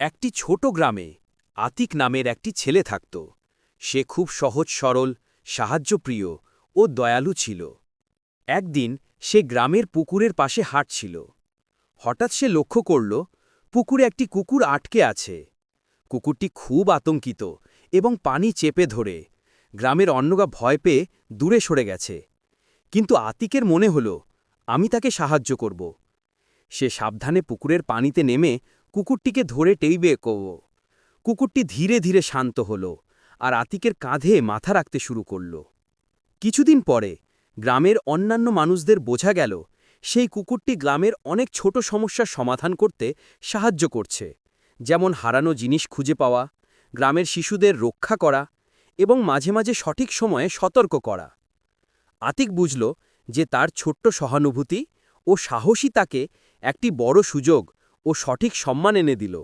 একটি ছোট গ্রামে আতিক নামের একটি ছেলে থাকত। সে খুব সহজ, সরল, সাহায্যপ্রিয় ও দয়ালু ছিল। একদিন সে গ্রামের পুকুরের পাশে হাঁটছিল। হঠাৎ সে লক্ষ্য করল, পুকুরে একটি কুকুর আটকে আছে। কুকুরটি খুব আতঙ্কিত এবং পানি চেপে ধরে। গ্রামের অন্যগা ভয় পেয়ে দূরে সরে গেছে। কিন্তু আতিকের মনে হল, আমি তাকে সাহায্য করব। সে সাবধানে পুকুরের পানিতে নেমে কুকুরটিকে ধরে টেইবে কব কুকুরটি ধীরে ধীরে শান্ত হল আর আতিকের কাঁধে মাথা রাখতে শুরু করল। কিছুদিন পরে গ্রামের অন্যান্য মানুষদের বোঝা গেল, সেই কুকুরটি গ্রামের অনেক ছোট সমস্যার সমাধান করতে সাহায্য করছে, যেমন হারানো জিনিস খুঁজে পাওয়া, গ্রামের শিশুদের রক্ষা করা এবং মাঝে মাঝে সঠিক সময়ে সতর্ক করা। আতিক বুঝল যে তার ছোট্ট সহানুভূতি ও সাহসী তাকে একটি বড় সুযোগ ও সঠিক সম্মান এনে দিল।